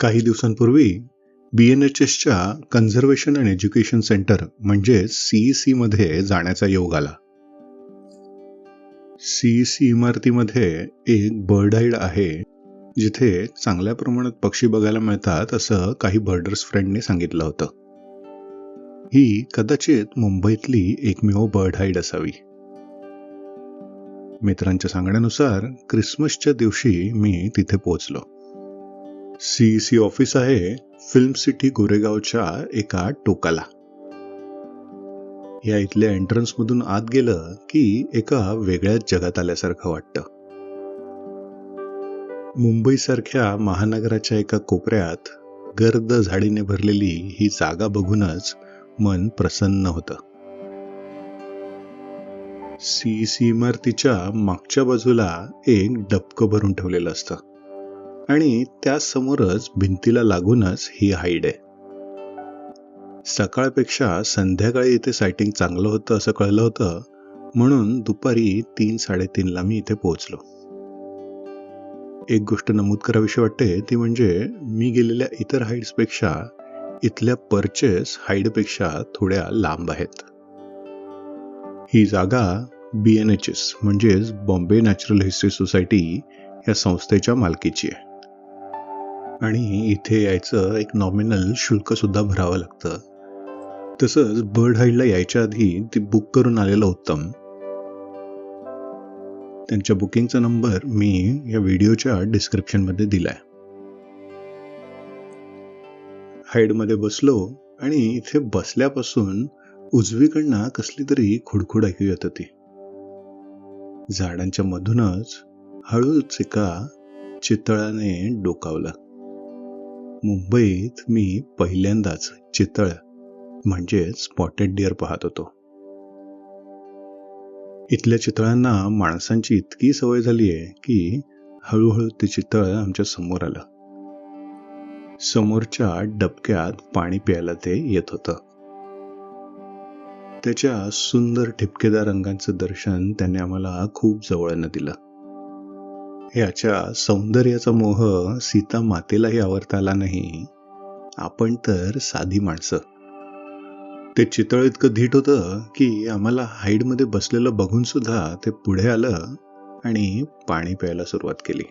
काही दिवसांपूर्वी B N H एसच्या कन्झर्वेशन अँड एज्युकेशन सेंटर म्हणजे सीई मध्ये जाण्याचा योग आला. सीई सी इमारतीमध्ये एक बर्ड हाईड आहे जिथे चांगल्या प्रमाणात पक्षी बघायला मिळतात असं काही बर्डर्स फ्रेंडने सांगितलं होतं. ही कदाचित मुंबईतली एकमेव बर्ड हाईड असावी. मित्रांच्या सांगण्यानुसार क्रिसमसच्या दिवशी मी तिथे पोहोचलो. सीईसी ऑफिस आहे फिल्म सिटी गोरेगावच्या एका टोकाला. या इथल्या एंट्रन्स मधून आत गेलं की एका वेगळ्याच जगात आल्यासारखं वाटतं. मुंबईसारख्या महानगराच्या एका कोपऱ्यात गर्द झाडीने भरलेली ही जागा बघूनच मन प्रसन्न होतं. सीईसी इमारतीच्या मागच्या बाजूला एक डबकं भरून ठेवलेलं असतं. आणि त्यासमोरच भिंतीला लागूनच ही हाईड आहे. सकाळपेक्षा संध्याकाळी इथे सायटिंग चांगलं होतं असं कळलं होतं म्हणून दुपारी तीन साडेतीनला मी इथे पोहोचलो. एक गोष्ट नमूद करावीशी वाटते ती म्हणजे मी गेलेल्या इतर हाईड्सपेक्षा इथल्या परचेस हाईडपेक्षा थोड्या लांब आहेत. ही जागा बी एन एच एस म्हणजेच बॉम्बे नॅचरल हिस्ट्री सोसायटी या संस्थेच्या मालकीची आहे. आणि इथे यायचं एक नॉमिनल शुल्क सुद्धा भरावं लागतं. तसंच बर्ड हाईडला यायच्या आधी ती बुक करून आलेलं उत्तम. त्यांच्या बुकिंगचा नंबर मी या व्हिडिओच्या डिस्क्रिप्शनमध्ये दिलाय. हाईडमध्ये बसलो आणि इथे बसल्यापासून उजवीकडनं कसली तरी खुडखुड ऐकू येत होती. झाडांच्या मधूनच हळूच एका चितळाने डोकावलं. मुंबईत मी पहिल्यांदाच चितळ म्हणजेच स्पॉटेड डिअर पाहत होतो. इथल्या चितळांना माणसांची इतकी सवय झाली आहे की हळूहळू ते चितळ आमच्यासमोर आलं. समोरच्या डबक्यात पाणी प्यायला ते येत होतं. त्याच्या सुंदर ठिपकेदार रंगांचं दर्शन त्याने आम्हाला खूप जवळनं दिलं. याच्या सौंदर्याचा मोह सीता मातेलाही आवरता आला नाही. आपण तर साधी माणसं. ते चितळ इतकं धीट होतं की आम्हाला हाईडमध्ये बसलेलं बघून सुद्धा ते पुढे आलं आणि पाणी प्यायला सुरुवात केली.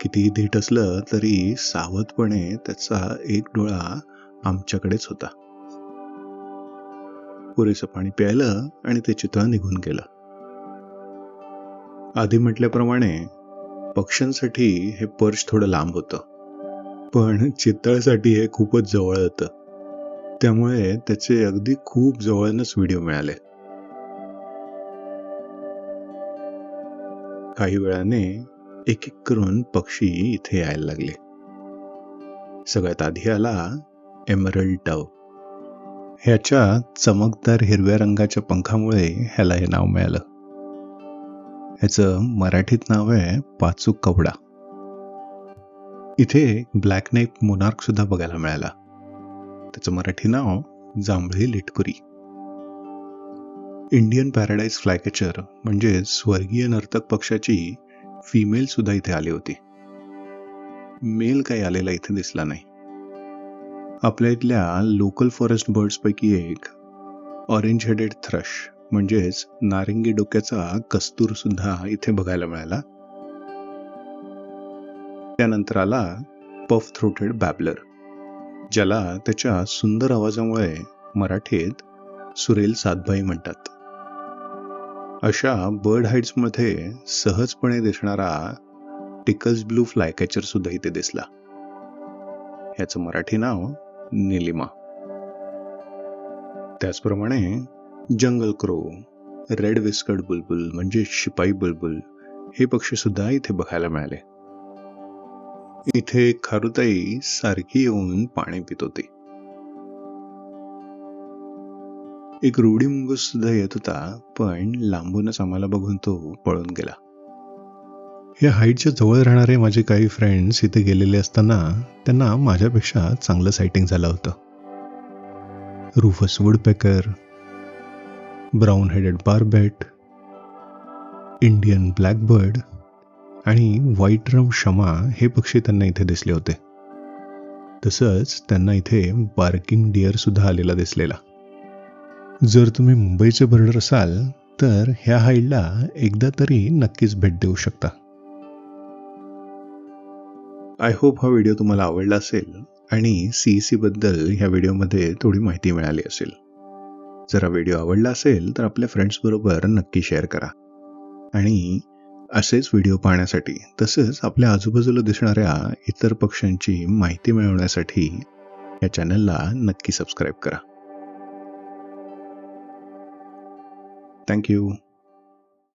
कितीही धीट असलं तरी सावधपणे त्याचा एक डोळा आमच्याकडेच होता. पुरेसं पाणी प्यायलं आणि ते चितळ निघून गेलं. आधी म्हटल्याप्रमाणे पक्ष्यांसाठी हे पर्श थोडं लांब होतं. पण चितळसाठी हे खूपच जवळ होतं. त्यामुळे त्याचे अगदी खूप जवळनच व्हिडिओ मिळाले. काही वेळाने एक एक करून पक्षी इथे यायला लागले. सगळ्यात आधी आला एमरल्ड टव ह्याच्या चमकदार हिरव्या रंगाच्या पंखामुळे ह्याला हे नाव मिळालं. ह्याचं मराठीत नाव आहे पाचूक कवडा. इथे ब्लॅक नाईट मोनार्क सुद्धा बघायला मिळाला. त्याचं मराठी नाव जांभळी लिटकुरी. इंडियन पॅराडाईज फ्लायकॅचर म्हणजे स्वर्गीय नर्तक पक्षाची फिमेल सुद्धा इथे आली होती. मेल काही आलेला इथे दिसला नाही. आपल्या इथल्या लोकल फॉरेस्ट बर्ड्स पैकी एक ऑरेंज हेडेड थ्रश म्हणजेच नारिंगी डोक्याचा कस्तूर सुद्धा इथे बघायला मिळाला. त्यानंतर आला पफ थ्रोटेड बॅबलर ज्याला त्याच्या सुंदर आवाजामुळे मराठीत सुरेल सातभाई म्हणतात. अशा बर्ड हाईट्समध्ये सहजपणे दिसणारा टिकल्स ब्लू फ्लायकॅचर सुद्धा इथे दिसला. याचं मराठी नाव निलिमा. त्याचप्रमाणे जंगल क्रो रेड विस्कड बुलबुल म्हणजे शिपाई बुलबुल हे पक्षी सुद्धा इथे बघायला मिळाले. इथे खारुताई सारखी येऊन पाणी पित होती. एक रूढी मुंगूस सुद्धा येत होता पण लांबूनच आम्हाला बघून तो पळून गेला. या हाईटच्या जवळ राहणारे माझे काही फ्रेंड्स इथे गेलेले असताना त्यांना माझ्यापेक्षा चांगलं सायटिंग झालं होतं. Rufous woodpecker brown headed barbet Indian blackbird आणि व्हाईट रम शमा हे पक्षी त्यांना इथे दिसले होते. तसंच त्यांना इथे बार्किंग डिअर सुद्धा आलेला दिसलेला. जर तुम्ही मुंबईचे बर्डर असाल तर ह्या हाईडला एकदा तरी नक्कीच भेट देऊ शकता. आय होप हा व्हिडिओ तुम्हाला आवडला असेल आणि सी सी बद्दल ह्या व्हिडिओमध्ये थोडी माहिती मिळाली असेल. जर व्हिडिओ आवडला असेल तर आपल्या फ्रेंड्सबरोबर नक्की शेअर करा. आणि असेच व्हिडिओ पाहण्यासाठी तसंच आपल्या आजूबाजूला दिसणाऱ्या इतर पक्ष्यांची माहिती मिळवण्यासाठी या चॅनलला नक्की सबस्क्राईब करा. थँक्यू